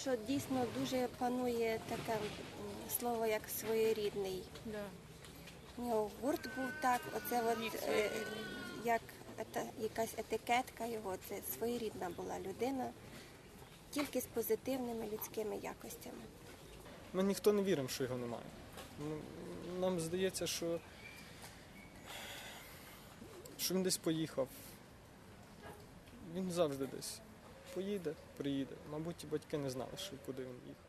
що дійсно дуже панує таке слово, як своєрідний. Да. У нього гурт був так, оце от, е, як ета- якась етикетка його, це своєрідна була людина, тільки з позитивними людськими якостями. Ми ніхто не віримо, що його немає. Нам здається, що, що він десь поїхав. Він завжди десь поїде, приїде. Мабуть, і батьки не знали, що куди він їхав.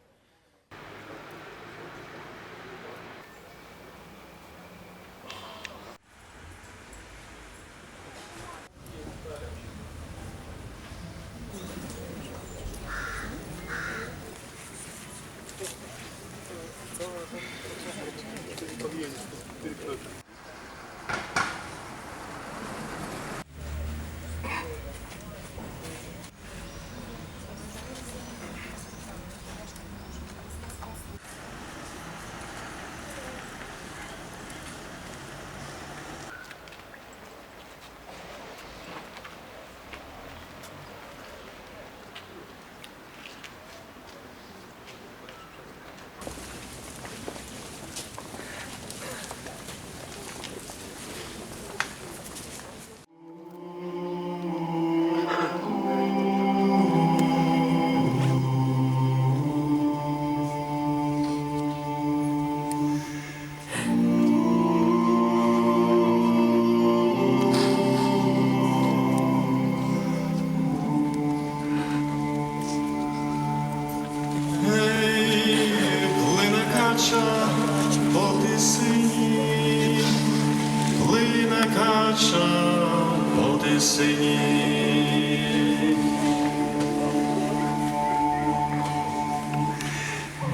Кача по тисині.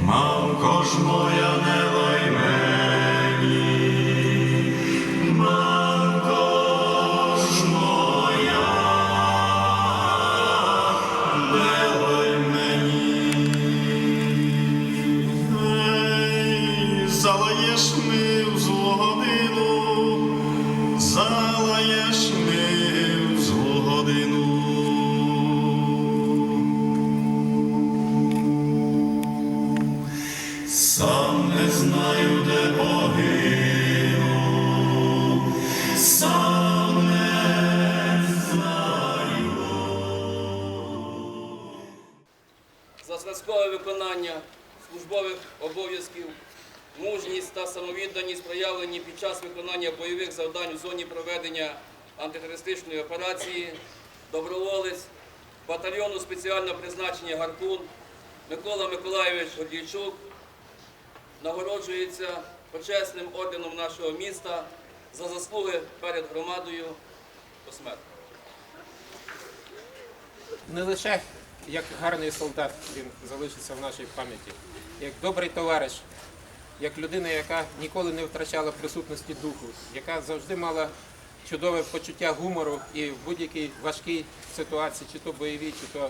Мамко ж моя не лай мені, мамко ж моя, не лай мені. Ей, Залаєш ми в злу годину, залаєш в злу годину. Сам не знаю, де погину, сам за зразкове виконання службових обов'язків, мужність та самовідданість проявлені під час виконання бойових завдань у зоні проведення антитерористичної операції, доброволець батальйону спеціального призначення Гарпун Микола Миколайович Гордійчук нагороджується почесним орденом нашого міста за заслуги перед громадою посмертно. не лише як гарний солдат він залишиться в нашій пам'яті, як добрий товариш, як людина, яка ніколи не втрачала присутності духу, яка завжди мала чудове почуття гумору і в будь-якій важкій ситуації, чи то бойовій, чи то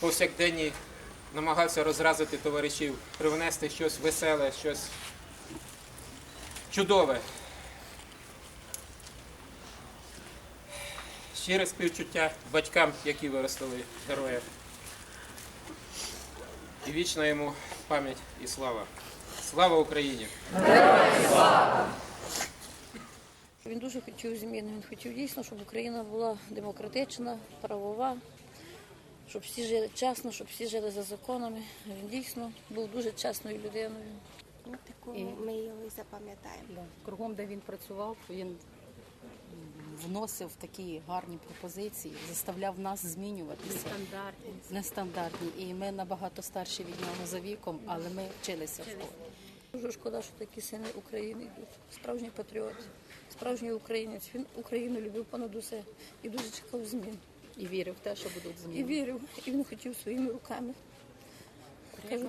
повсякденній, намагався розразити товаришів, привнести щось веселе, щось чудове. Щире співчуття батькам, які виростили героя. І вічна йому пам'ять і слава. Слава Україні! Він дуже хотів зміни. Він хотів дійсно, щоб Україна була демократична, правова, щоб всі жили чесно, щоб всі жили за законами. Він дійсно був дуже чесною людиною. Ну, таку ми його і запам'ятаємо. Да. Кругом, де він працював, він вносив такі гарні пропозиції, заставляв нас змінюватися. Стандартні. Нестандартні. І ми набагато старші від нього за віком, але ми вчилися в школі. Дуже шкода, що такі сини України йдуть. Справжній патріот, справжній українець. Він Україну любив понад усе і дуже чекав змін. І вірив в те, що будуть зміни. І вірив, і він хотів своїми руками. Кажуть,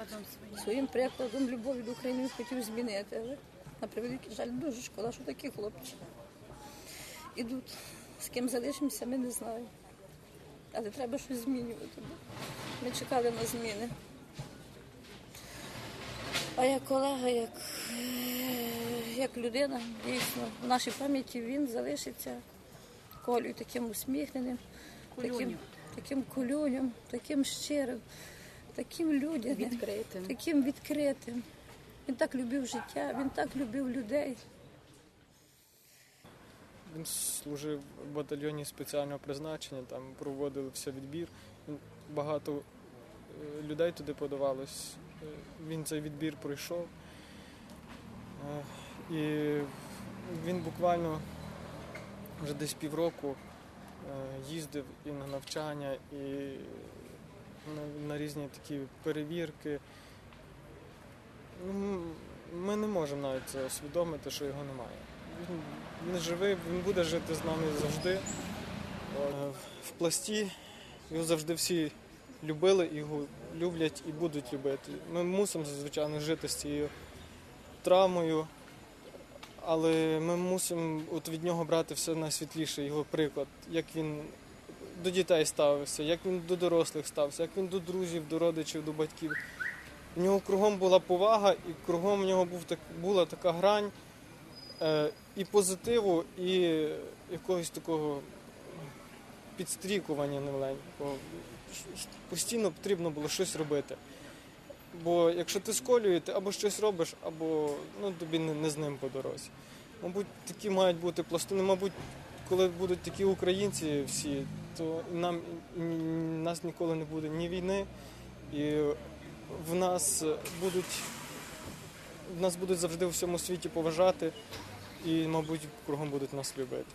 своїм прикладом любові до України він хотів змінити. Але на превеликий жаль, дуже шкода, що такі хлопці ідуть. З ким залишимося, ми не знаємо. Але треба щось змінювати. Ми чекали на зміни. А як колега, як, як людина, дійсно, в нашій пам'яті він залишиться колею таким усміхненим, таким, таким кулюнем, таким щирим, таким людям, Відкритим. таким відкритим. Він так любив життя, він так любив людей. Він служив в батальйоні спеціального призначення, там проводився відбір. Багато е, людей туди подавалось. Е, Він цей відбір пройшов. Е, І він буквально вже десь півроку їздив і на навчання, і на, на різні такі перевірки. Ну, Ми не можемо навіть це усвідомити, що його немає. Він, він живий, він буде жити з нами завжди. Е, В пласті його завжди всі любили, його люблять і будуть любити. Ми мусимо, звичайно, жити з цією травмою, але ми мусимо от від нього брати все найсвітліше, його приклад, як він до дітей ставився, як він до дорослих ставився, як він до друзів, до родичів, до батьків. У нього кругом була повага, і кругом в нього був так, була така грань е, і позитиву, і якогось такого підстрікування невеленького. Щ- Постійно потрібно було щось робити. Бо якщо ти сколює, ти або щось робиш, або ну, тобі не, не з ним по дорозі. Мабуть, такі мають бути пластини. Мабуть, коли будуть такі українці всі, то нам нас ніколи не буде ні війни, і в нас будуть, в нас будуть завжди у всьому світі поважати і, мабуть, кругом будуть нас любити.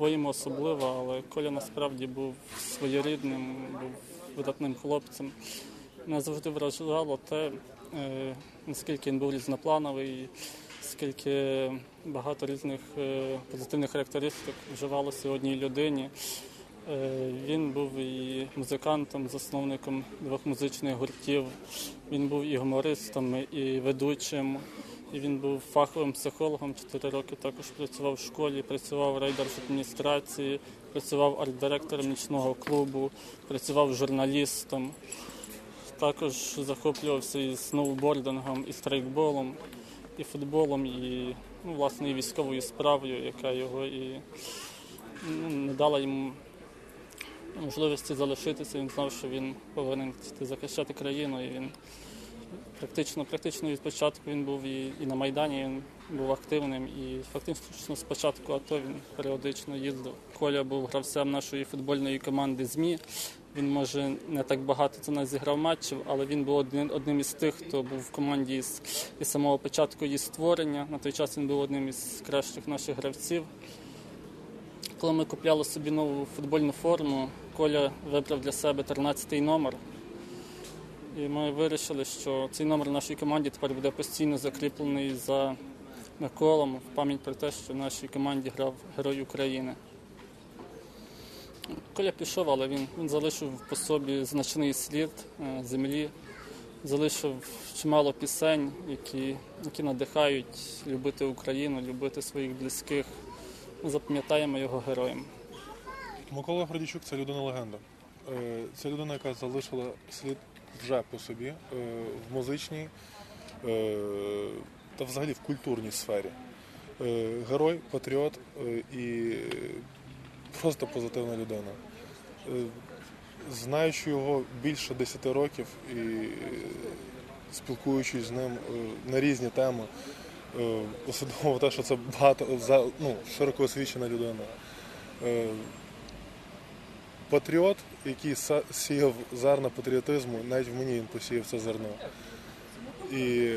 Якась ну, але Коля насправді був своєрідним, був видатним хлопцем. Мене завжди вражало те, е, наскільки він був різноплановий, скільки багато різних е, позитивних характеристик вживалося одній людині. Е, Він був і музикантом, засновником двох музичних гуртів. Він був і гумористом, і ведучим. І він був фаховим психологом. Чотири роки також працював в школі, працював райдержадміністрації, працював арт-директором нічного клубу, працював журналістом. Також захоплювався і сноубордингом, і страйкболом, і футболом, і ну, власне і військовою справою, яка його і ну, не дала йому можливості залишитися. Він знав, що він повинен захищати країну. І він практично, практично від початку він був і, і на Майдані, він був активним. І фактично з початку АТО він періодично їздив. Коля був гравцем нашої футбольної команди ЗМІ. Він може не так багато це нас зіграв матчів, але він був один, одним із тих, хто був в команді із, із самого початку її створення. На той час він був одним із кращих наших гравців. Коли ми купляли собі нову футбольну форму, Коля вибрав для себе 13-й номер. І ми вирішили, що цей номер в нашій команді тепер буде постійно закріплений за Миколом в пам'ять про те, що в нашій команді грав Герой України. Коля пішов, але він, він залишив по собі значний слід е, землі, залишив чимало пісень, які, які надихають любити Україну, любити своїх близьких. Ми запам'ятаємо його героєм. Микола Гордійчук це людина легенда. Е, Це людина, яка залишила слід вже по собі е, в музичній е, та взагалі в культурній сфері. Е, Герой, патріот і просто позитивна людина. Знаючи його більше 10 років і спілкуючись з ним на різні теми. Особливо те, що це багато за- ну, широко освічена людина. Патріот, який сіяв зерна патріотизму, навіть в мені він посіяв це зерно. І,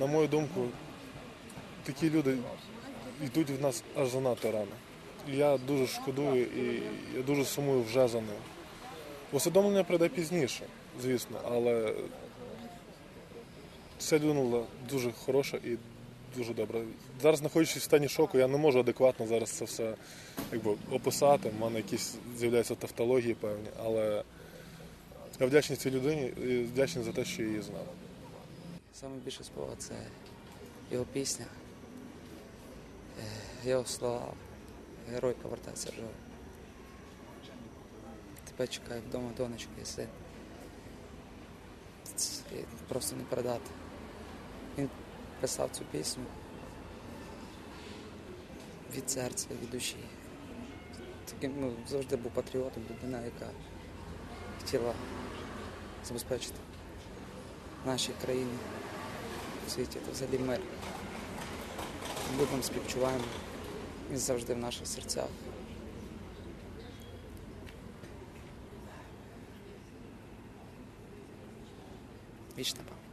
на мою думку, такі люди йдуть в нас аж занадто рано. Я дуже шкодую і я дуже сумую вже за ним. Усвідомлення прийде пізніше, звісно, але ця людина дуже хороша і дуже добра. Зараз, знаходячись в стані шоку, я не можу адекватно зараз це все якби, описати. У мене якісь з'являються тавтології певні, але я вдячний цій людині і вдячний за те, що її знав. Саме більше це його пісня, е, його слова. Герой повертається живий. Тебе чекає вдома донечка і син. Просто не передати. Писав цю пісню від серця, від душі. Таким, ну, завжди був патріотом, людина, яка хотіла забезпечити нашій країні в світі, то взагалі мир. Любимо, співчуваємо. Він завжди в наших серцях. Вічна пам'ять.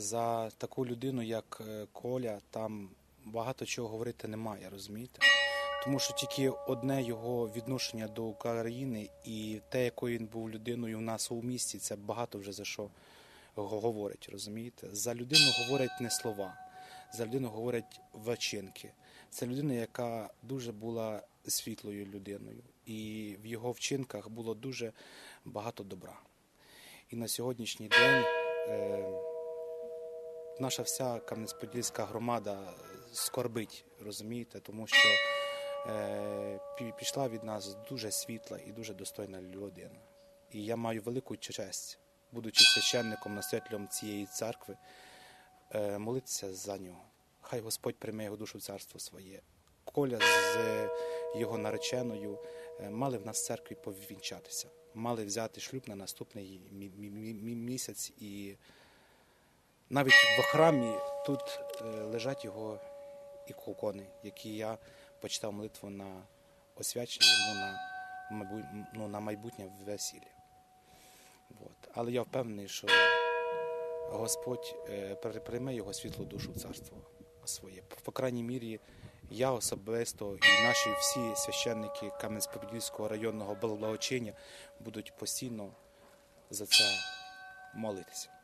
За таку людину, як е, Коля, там багато чого говорити немає, розумієте? Тому що тільки одне його відношення до України і те, якою він був людиною в нас у місті, це багато вже за що говорить, розумієте? За людину говорять не слова, за людину говорять вчинки. Це людина, яка дуже була світлою людиною, і в його вчинках було дуже багато добра. І на сьогоднішній день. Наша вся Кам'янець-Подільська громада скорбить, розумієте, тому що е, пішла від нас дуже світла і дуже достойна людина. І я маю велику честь, будучи священником, настоятелем цієї церкви, е, молитися за нього. Хай Господь прийме його душу в царство своє. Коля з його нареченою е, мали в нас в церкві повінчатися, мали взяти шлюб на наступний мі- мі- мі- місяць і навіть в храмі тут е, лежать його ікони, які я почитав молитву на освячення йому на, ну, на майбутнє весілля. От. Але я впевнений, що Господь е, прийме його світлу душу в царство своє. По крайній мірі, я особисто і наші всі священники Кам'янець-Подільського районного благочиння будуть постійно за це молитися.